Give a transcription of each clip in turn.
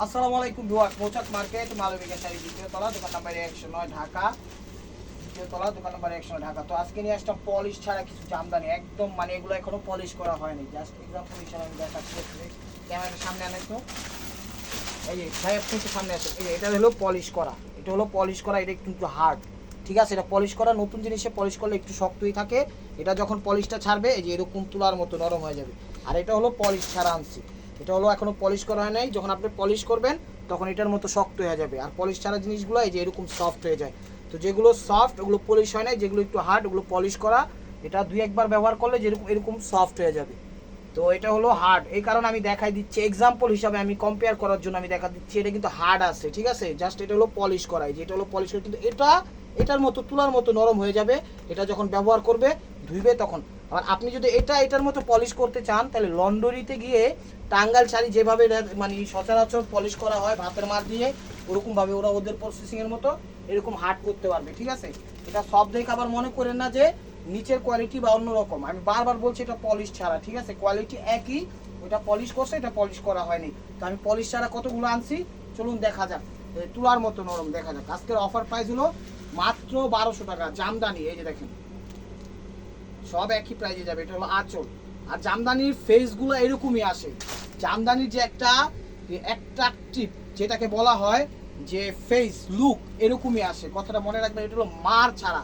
আসসালামু আলাইকুম viewers, Mouchak market Malavika sari দ্বিতীয় তলা, দোকান নাম্বার একশো নয়, ঢাকা। দ্বিতীয় তলা, দোকান নাম্বার একশো নয়, ঢাকা। তো আজকে নিয়ে আসলাম পলিশ ছাড়া কিছু জামদানি। একদম মানে এগুলো এখনও পলিশ করা হয়নি। জাস্ট এক্সাম্পল হিসাবে আমি দেখাচ্ছি ক্যামেরার সামনে আনেন তো। এই যে আপনি একটু সামনে আসেন। এই এটা হলো পলিশ করা। এটা হলো পলিশ করা, এটা কিন্তু হার্ড ঠিক আছে? এটা পলিশ করা, নতুন জিনিসে পলিশ করলে একটু শক্তই থাকে। এটা যখন পলিশটা ছাড়বে, এই যে এরকম তুলার মতো নরম হয়ে যাবে। আর এটা হলো পলিশ ছাড়া আনছি এটা হলো এখনও পলিশ করা হয় নাই। যখন আপনি পলিশ করবেন, তখন এটার মতো শক্ত হয়ে যাবে। আর পলিশ ছাড়া জিনিসগুলো এই যে এরকম সফট হয়ে যায়। তো যেগুলো সফট ওগুলো পলিশ হয় নাই, যেগুলো একটু হার্ড ওগুলো পলিশ করা, এটা দুই একবার ব্যবহার করলে যেরকম এরকম সফট হয়ে যাবে। তো এটা হলো হার্ড এই কারণে আমি দেখাই দিচ্ছি। এক্সাম্পল হিসাবে আমি কম্পেয়ার করার জন্য আমি দেখা দিচ্ছি, এটা কিন্তু হার্ড আছে, ঠিক আছে? জাস্ট এটা হলো পলিশ করাই যে এটা হলো পলিশ কিন্তু এটা এটার মতো, তুলার মতো নরম হয়ে যাবে। এটা যখন ব্যবহার করবে, ধুইবে তখন। আবার আপনি যদি এটা, এটার মতো পলিশ করতে চান, তাহলে লন্ডরিতে গিয়ে টাঙ্গাল শাড়ি যেভাবে মানে সচরাচর পলিশ করা হয় ভাতের মার দিয়ে, ওরকমভাবে ওরা ওদের প্রসেসিংয়ের মতো এরকম হার্ড করতে পারবে, ঠিক আছে? এটা সব দেখে আবার মনে করেন না যে নিচের কোয়ালিটি বা অন্যরকম। আমি বারবার বলছি এটা পলিশ ছাড়া, ঠিক আছে? কোয়ালিটি একই, ওটা পলিশ করছে, এটা পলিশ করা হয়নি। তো আমি পলিশ ছাড়া কতগুলো আনছি? চলুন দেখা যাক। তুলার মতো নরম দেখা যাক। আজকের অফার প্রাইস হলো মাত্র বারোশো টাকা, জামদানি, এই যে দেখেন। সব একই প্রাইজে যাবে, এটা হলো আঁচল। আর জামদানির ফেসগুলো এরকমই আসে। জামদানির যে একটা অ্যাট্রাকটিভ যেটাকে বলা হয়, যে ফেস লুক এরকমই আসে। কথাটা মনে রাখবেন, এটা হলো মার ছাড়া।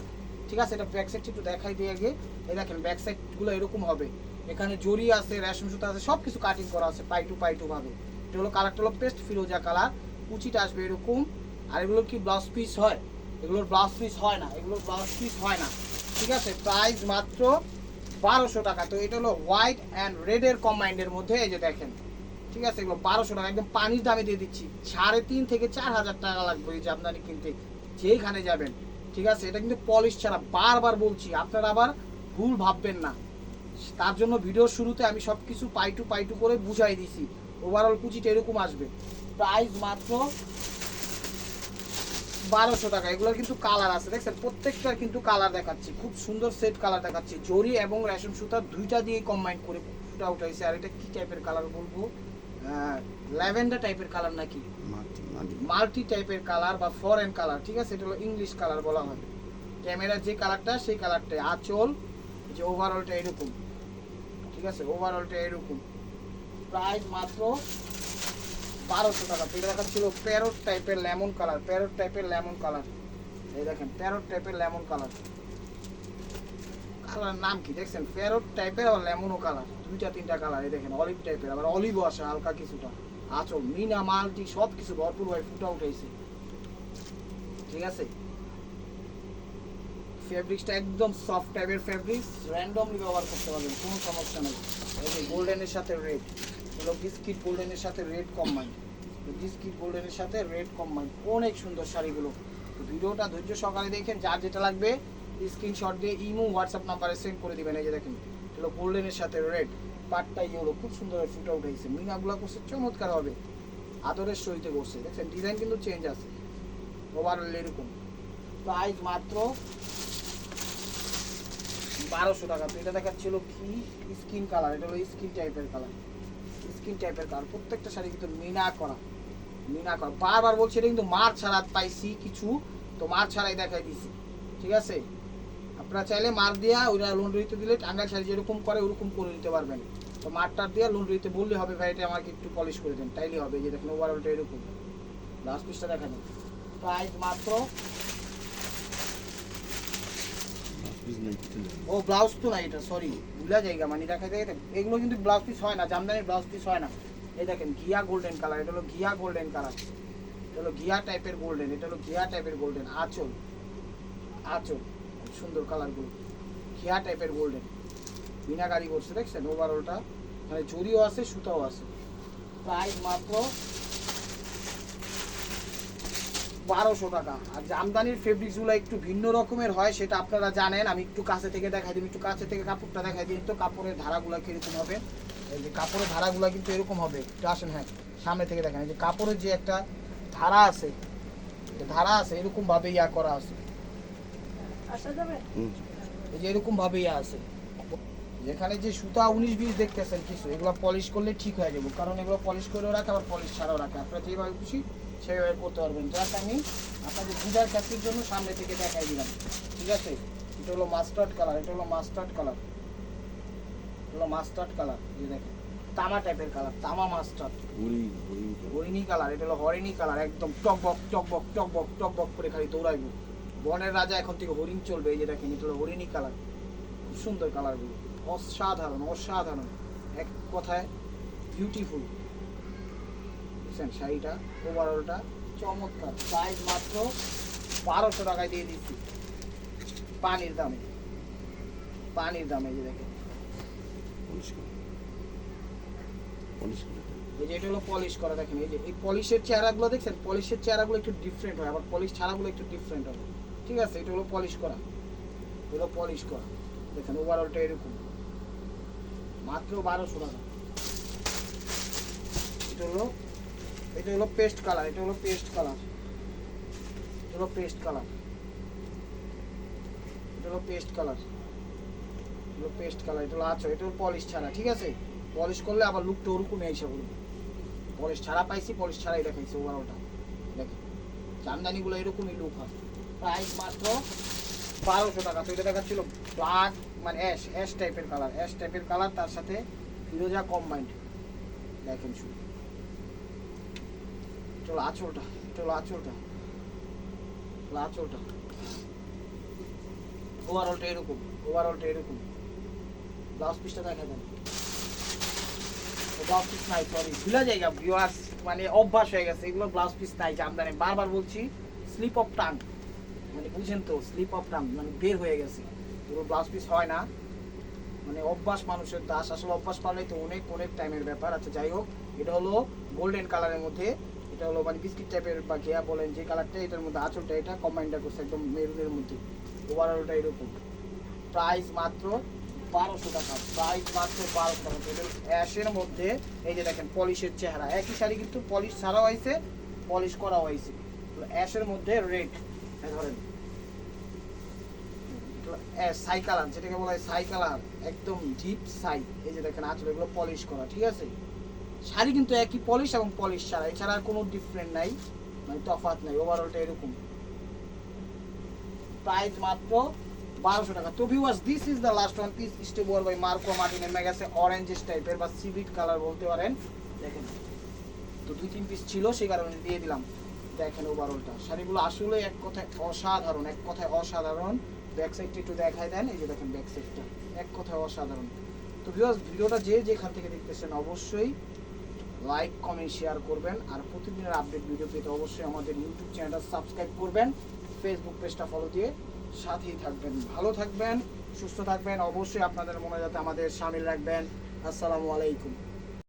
ঠিক আছে? এটা ব্যাক সাইড একটু দেখাই দিয়ে আগে। এই দেখেন ব্যাক সাইডগুলো এরকম হবে। এখানে জরি আছে, রেশম সুতা আছে সব কিছু কাটিং করা আছে, পাই টু পাই টু ভাবে। এটা হলো কালারটা হলো পেস্ট ফিরোজা কালার কুচিটা আসবে এরকম। আর এগুলোর কি ব্লাউজ পিস হয়? এগুলোর ব্লাউজ পিস হয় না। এগুলোর ব্লাউজ পিস হয় না। ঠিক আছে? প্রাইস মাত্র বারোশো টাকা। তো এটা হলো হোয়াইট অ্যান্ড রেডের কম্বাইন্ডের মধ্যে এই যে দেখেন। ঠিক আছে? এগুলো বারোশো টাকা। একদম পানির দামে দিয়ে দিচ্ছি। সাড়ে তিন থেকে চার হাজার টাকা লাগবে এই যে জামদানি কিনতে। যেইখানে যাবেন। ঠিক আছে? এটা কিন্তু পলিশ ছাড়া বারবার বলছি। আপনারা আবার ভুল ভাববেন না। তার জন্য ভিডিওর শুরুতে আমি সব কিছু পাই টু পাই টু করে বুঝাই দিছি। ওভারঅল কুচিটা এরকম আসবে। প্রাইস মাত্র বারোশো টাকা এগুলোর কিন্তু কালার আছে। দেখছেন প্রত্যেকটার কিন্তু কালার দেখাচ্ছি। খুব সুন্দর সেট কালার দেখাচ্ছি। জরি এবং রেশম সুতা দুইটা দিয়ে কম্বাইন করে ফুটা উঠাইছে। আর এটা কি টাইপের কালার বলব? ল্যাভেন্ডার টাইপের কালার নাকি? মাল্টি টাইপের কালার বা ফরেন কালার ঠিক আছে? এটা হলো ইংলিশ কালার বলা হয়। ক্যামেরার যে কালারটা সেই কালারটাই আঁচল যে ওভারঅলটা এরকম। ঠিক আছে? ওভারঅলটা এরকম। প্রাইস মাত্র বারোশো টাকা। এটা দেখাচ্ছিল প্যারট টাইপের লেমন কালার, প্যারোট টাইপের লেমন কালার। এই দেখেন, প্যারোট টাইপের লেমন কালার। কালার নাম কি দেখছেন? প্যারোট টাইপের আর লেমনও কালার, দুইটা, তিনটা কালার। এই দেখেন, অলিভ টাইপের, আবার অলিভও আসে হালকা কিছুটা। আচল, মিনা, মালটি সব কিছু ভরপুর ভাবে ফুটা উঠেছে। ঠিক আছে? ফেব্রিক্সটা একদম সফট টাইপের ফেব্রিক্স র্যান্ডমলি ব্যবহার করতে পারবেন, কোনো সমস্যা নেই। এই যে গোল্ডেনের সাথে রেড হলো বিস্কিট গোল্ডেনের সাথে রেড কম্বাইন বিস্কিট গোল্ডেনের সাথে রেড কম্বাইন অনেক সুন্দর শাড়িগুলো। ভিডিওটা ধৈর্য সকালে দেখেন, যার যেটা লাগবে স্ক্রিনশট দিয়ে ইমো হোয়াটসঅ্যাপ নাম্বারে সেন্ড করে দিবেন। এই যে দেখেন হলো গোল্ডেনের সাথে রেড পাটটা ইয়েলো খুব সুন্দর ফুটে উঠেছে। মিনাগুলো করছে, চমৎকার হবে। আদরের সহিতে করছে। দেখছেন ডিজাইন কিন্তু চেঞ্জ আছে। ওভারঅল এরকম। প্রাইস মাত্র বারোশো টাকা। তো এটা দেখাচ্ছিল কি? স্কিন কালার এটা হলো স্কিন টাইপের কালার স্কিন টাইপের কালার প্রত্যেকটা শাড়ি কিন্তু মিনা করা মিনা করা। বারবার বলছি, এটা কিন্তু মার ছাড়া পাইছি কিছু, তো মার ছাড়াই দেখাই দিছি, ঠিক আছে? আপনারা চাইলে মার দিয়া ওইটা লন্ড্রিতে দিলে টাঙ্গাল শাড়ি যেরকম করে, ওরকম করে নিতে পারবেন। তো মারটার দিয়া লন্ড্রিতে বললে হবে, ভাই, এটা আমাকে একটু পলিশ করে দেন, তাইলে হবে যে দেখেন ওভারঅলটা এরকম। লাস্ট পিসটা দেখান প্রাইস মাত্র ও ব্লাউজ তো না এটা সরি ভুলা জায়গা মানে দেখা যায় এগুলো কিন্তু ব্লাউজ পিস হয় না, জামদানির ব্লাউজ পিস হয় না। এই দেখেন, ঘিয়া গোল্ডেন কালার এটা হলো ঘিয়া গোল্ডেন কালার এটা হলো ঘিয়া টাইপের গোল্ডেন এটা হলো ঘিয়া টাইপের গোল্ডেন আঁচল। আঁচল, সুন্দর কালারগুলো ঘিয়া টাইপের গোল্ডেন মিনাকারি করছে, দেখছেন? ওভারঅলটা মানে জরিও আছে, সুতাও আছে। প্রাইস মাত্র বারোশো টাকা। আর জামদানির ফেব্রিক্সগুলো একটু ভিন্ন রকমের হয় সেটা আপনারা জানেন। আমি একটু কাছে থেকে দেখাই দিই একটু কাছে থেকে কাপড়টা দেখাই দিই। তো কাপড়ের ধারাগুলো কীরকম হবে? এই যে কাপড়ের ধারাগুলো কিন্তু এরকম হবে। একটু আসেন হ্যাঁ সামনে থেকে দেখেন। এই যে কাপড়ের যে একটা ধারা আছে ধারা আছে এরকম ভাবে ইয়া করা আছে। এই যে এরকম ভাবে ইয়া আছে। এখানে যে সুতা উনিশ বিশ দেখতেছেন কিছু এগুলো পলিশ করলে ঠিক হয়ে যাবে। কারণ এগুলো পলিশ করেও রাখে আবার পলিশ ছাড়াও রাখে। আপনারা যেভাবে খুশি সেইভাবে করতে পারবেন। জাস্ট আমি আপনাদের বুঝার ক্ষেত্রের জন্য সামনে থেকে দেখাই দিলাম। ঠিক আছে? এটা হলো মাস্টার্ড কালার এটা হলো মাস্টার্ড কালার হলো মাস্টার্ড কালার এই দেখেন। তামা টাইপের কালার তামা মাস্টার্ড হরিণ কালার এটা হলো হরিণী কালার একদম টকবক টকবক টকবক টকবক করে খালি দৌড়াইবো। বনের রাজা এখন থেকে হরিণ চলবে এই যে দেখেন এটা হলো হরিণী কালার খুব সুন্দর কালারগুলো অসাধারণ অসাধারণ। এক কথায় বিউটিফুল বুঝছেন শাড়িটা ওভারঅলটা চমৎকার। প্রাইস মাত্র বারোশো টাকায় দিয়ে দিচ্ছি। পানির দামে। পানির দামে যে দেখেন। এই যে এটা হলো পলিশ করা দেখেন এই যে এই পলিশের চেহারাগুলো দেখছেন? পলিশের চেহারাগুলো একটু ডিফারেন্ট হয় আবার পলিশ ছাড়াগুলো একটু ডিফারেন্ট হয় ঠিক আছে এটা হলো পলিশ করা। এগুলো পলিশ করা। দেখেন ওভারঅলটা এরকম। মাত্র বারোশো টাকা। এটা হলো এটা হলো পেস্ট কালার এটা হলো পেস্ট কালার এটা হলো পেস্ট কালার এটা হলো পেস্ট কালার হলো পেস্ট কালার এটা হলো আচ্ছা এটা হলো পলিশ ছাড়া, ঠিক আছে? পলিশ করলে আবার লুকটা ওরকমই আইসা বলবে পলিশ ছাড়া পাইছি পলিশ ছাড়াই দেখাইছি ওভারঅলটা দেখেন, জামদানিগুলো এরকমই লুক হয়। প্রাইস মাত্র বারোশো টাকা। তো এটা দেখাচ্ছিল ব্ল্যাক মানে অ্যাশ অ্যাশ টাইপের কালার অ্যাশ টাইপের কালার তার সাথে ফিরোজা কম্বাইন্ড দেখেন শুধু। এরকম ব্লাউজ পিসটা দেখা ব্লাউজ পিস নাই সরি জায়গা মানে অভ্যাস হয়ে গেছে। এগুলো ব্লাউজ পিস নাই জামদানি বারবার বলছি স্লিপ অফ টাং মানে বুঝেন তো স্লিপ অফ টাং মানে বের হয়ে গেছে। এগুলো ব্লাউজ পিস হয় না। মানে অভ্যাস মানুষের দাস। আসলে অভ্যাস পারলেই তো অনেক অনেক টাইমের ব্যাপার। আচ্ছা যাই হোক, এটা হলো গোল্ডেন কালারের মধ্যে এটা হলো মানে বিস্কিট টাইপের বা ঘেয়া বলেন যে কালারটা এটার মধ্যে আঁচলটা, এটা কম্বাইন্ডটা করছে একদম মেরুনের মধ্যে। ওভারঅলটা এরকম। প্রাইস মাত্র বারোশো টাকা। প্রাইস মাত্র বারোশো টাকা। অ্যাশের মধ্যে, এই যে দেখেন পলিশের চেহারা। একই শাড়ি কিন্তু পলিশ ছাড়াও হয়েছে পলিশ করা হয়েছে অ্যাশের মধ্যে রেড ধরেন। সাই কালার যেটাকে বলা হয় সাই কালার একদম ডিপ সাই এই যে দেখেন, আঁচল এগুলো পলিশ করা, ঠিক আছে? শাড়ি কিন্তু একই পলিশ এবং পলিশ ছাড়া, এছাড়া কোনো ডিফারেন্ট নাই মানে তফাৎ নাই ওভারঅলটা এরকম। প্রাইস মাত্র বারোশো টাকা। তো viewers this is the last one piece war by Marco Martin এর গেছে অরেঞ্জিস টাইপের বা সিভিট কালার বলতে পারেন। দেখেন, তো দুই তিন পিস ছিল, সেই কারণে দিয়ে দিলাম। দেখেন ওভারঅলটা শাড়িগুলো আসলে এক কথায় অসাধারণ, এক কথায় অসাধারণ। ব্যাক সাইডটা একটু দেখাই দেন, এই যে দেখেন ব্যাক সাইডটা এক কথায় অসাধারণ। তো ভিউয়ার্স ভিডিওটা যে যেখান থেকে দেখতেছেন, অবশ্যই লাইক, কমেন্ট, শেয়ার করবেন আর প্রতিদিনের আপডেট ভিডিও পেতে অবশ্যই আমাদের ইউটিউব চ্যানেলটা সাবস্ক্রাইব করবেন ফেসবুক পেজটা ফলো দিয়ে সাথেই থাকবেন। ভালো থাকবেন, সুস্থ থাকবেন, অবশ্যই আপনাদের মনে যাতে আমাদের সামিল রাখবেন। আসসালামু আলাইকুম।